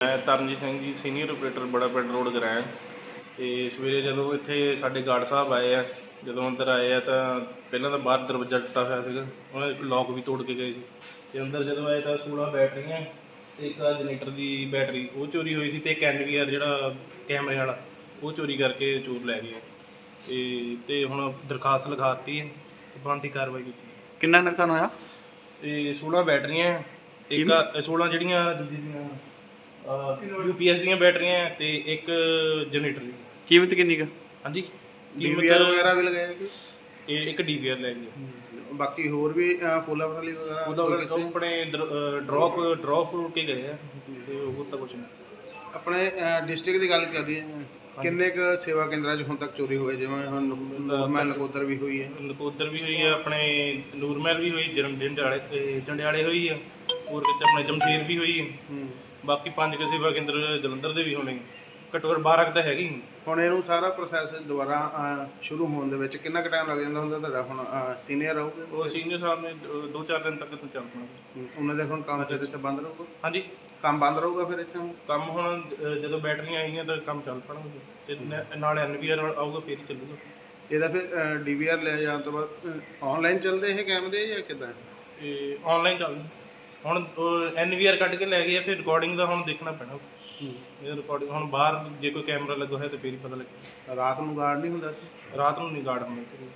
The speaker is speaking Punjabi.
ਤਰਨਜੀਤ ਸਿੰਘ ਜੀ ਸੀਨੀਅਰ ਆਪਰੇਟਰ ਬੜਾ ਪਿੰਡ ਰੋਡ ਗਰਾਇਆ ਤੇ ਸਵੇਰੇ ਜਦੋਂ ਇੱਥੇ ਸਾਡੇ ਗਾਰਡ ਸਾਹਿਬ ਆਏ ਆ ਜਦੋਂ ਅੰਦਰ ਆਏ ਆ ਤਾਂ ਪਹਿਲਾਂ ਤਾਂ ਬਾਹਰ ਦਰਵਾਜ਼ਾ ਟੁੱਟਾ ਹੋਇਆ ਸੀਗਾ ਉਹਨਾਂ ਨੇ ਲੋਕ ਵੀ ਤੋੜ ਕੇ ਗਏ ਸੀ। ਤੇ ਅੰਦਰ ਜਦੋਂ ਆਏ ਤਾਂ 16 ਬੈਟਰੀਆਂ ਤੇ ਇੱਕ ਜਨਰੇਟਰ ਦੀ ਬੈਟਰੀ ਉਹ ਚੋਰੀ ਹੋਈ ਸੀ ਤੇ ਇੱਕ ਐਨਵੀਆਰ ਜਿਹੜਾ ਕੈਮਰੇ ਵਾਲਾ ਉਹ ਚੋਰੀ ਕਰਕੇ ਚੋਰ ਲੈ ਗਏ ਤੇ ਤੇ ਹੁਣ ਦਰਖਾਸਤ ਲਿਖਾਤੀ ਹੈ ਤੇ ਬਣਦੀ ਕਾਰਵਾਈ ਕੀਤੀ। ਕਿੰਨਾ ਨੁਕਸਾਨ ਹੋਇਆ? ਤੇ 16 ਬੈਟਰੀਆਂ ਇੱਕ ਆਹ 16 ਜਿਹੜੀਆਂ ਦੂਜੀ ਦੀਆਂ ਯੂਪੀਐਸ ਦੀਆਂ ਬੈਟਰੀਆਂ ਤੇ ਇੱਕ ਜਨਰੇਟਰ ਦੀ। ਕੀਮਤ ਕਿੰਨੀ ਕੁ? ਹਾਂਜੀ। ਡੀਵੀਆਰ ਵਗੈਰਾ ਵੀ ਲਗਾਇਆ ਕਿ ਇਹ ਇੱਕ ਡੀਵੀਆਰ ਲੈ ਗਈ ਬਾਕੀ ਹੋਰ ਵੀ ਫੁੱਲ ਵਾਲੀ ਵਗੈਰਾ ਉਹਦਾ ਉਹ ਆਪਣੇ ਡ੍ਰੌਪ ਡ੍ਰੌਪ ਕੇ ਗਏ ਆ ਤੇ ਉਹ ਤਾਂ ਕੁਝ ਨਹੀਂ। ਆਪਣੇ ਡਿਸਟ੍ਰਿਕਟ ਦੀ ਗੱਲ ਕਰਦੀ ਹੈ ਕਿੰਨੇ ਕੁ ਸੇਵਾ ਕੇਂਦਰਾਂ 'ਚ ਹੁਣ ਤੱਕ ਚੋਰੀ ਹੋਏ? ਜਿਵੇਂ ਹੁਣ ਨੋਰਮਲ ਨਕੋਦਰ ਵੀ ਹੋਈ ਹੈ। ਲਕੋਦਰ ਵੀ ਹੋਈ ਆ ਆਪਣੇ ਨੂਰਮਹਿਲ ਵੀ ਹੋਈ ਜਨਮ ਤੇ ਜੰਡਿਆਲੇ ਹੋਈ ਆ ਹੋਰ ਕਿਤੇ ਆਪਣੇ ਜਮਸ਼ੇਰ ਵੀ ਹੋਈ ਆ ਬਾਕੀ ਪੰਜ ਕੁ ਸੇਵਾ ਕੇਂਦਰ ਜਲੰਧਰ ਦੇ ਵੀ ਹੋਣੇ। ਘੱਟੋ ਘੱਟ 12 ਕੁ ਤਾਂ ਹੈਗੇ ਹੀ। ਹੁਣ ਇਹਨੂੰ ਸਾਰਾ ਪ੍ਰੋਸੈਸ ਦੁਬਾਰਾ ਅਹ, ਸ਼ੁਰੂ ਹੋਣ ਦੇ ਵਿੱਚ ਕਿੰਨਾ ਕੁ ਟਾਈਮ ਲੱਗ ਜਾਂਦਾ ਹੁੰਦਾ ਤੁਹਾਡਾ? ਹੁਣ ਸੀਨੀਅਰ ਰਹੋਗੇ? ਉਹ ਸੀਨੀਅਰ ਸਾਹਿਬ ਨੇ ਦੋ- ਦੋ ਚਾਰ ਦਿਨ ਤੱਕ ਤਾਂ ਚੱਲ ਪਣਾ। ਉਹਨਾਂ ਦੇ ਹੁਣ ਕੰਮ ਫਿਰ ਇੱਥੇ ਬੰਦ ਰਹੂਗਾ? ਹਾਂਜੀ। ਕੰਮ ਬੰਦ ਰਹੂਗਾ ਫਿਰ ਇੱਥੇ ਹੁਣ? ਕੰਮ ਹੁਣ ਅ, ਜਦੋਂ ਬੈਟਰੀਆਂ ਆਈਆਂ ਤਾਂ ਕੰਮ ਚੱਲ ਪਣਾ ਤੇ ਨ- ਨਾਲ ਐਨਵੀਆਰ ਆਊਗਾ ਫੇਰ ਹੀ ਚੱਲੂਗਾ। ਇਹਦਾ ਫਿਰ ਡੀਵੀਆਰ ਲੈ ਜਾਣ ਤੋਂ ਬਾਅਦ ਆਨਲਾਈਨ ਚੱਲਦੇ ਇਹ ਕੈਮਰੇ ਜਾਂ ਕਿਦਾਂ? ਤੇ ਆਨਲਾਈਨ ਚੱਲ ਹੁਣ ਐਨਵੀਆਰ ਕੱਢ ਕੇ ਲੈ ਗਏ ਆ ਫਿਰ ਰਿਕਾਰਡਿੰਗ ਦਾ ਹੁਣ ਦੇਖਣਾ ਪੈਣਾ। ਇਹ ਰਿਕਾਰਡਿੰਗ ਹੁਣ ਬਾਹਰ ਜੇ ਕੋਈ ਕੈਮਰਾ ਲੱਗਾ ਹੋਇਆ ਤਾਂ ਫੇਰ ਹੀ ਪਤਾ ਲੱਗੇ ਰਾਤ ਨੂੰ ਗਾਰਡ ਨਹੀਂ ਹੁੰਦਾ ਰਾਤ ਨੂੰ ਨਹੀਂ ਗਾਰਡ ਹੁੰਦੇ।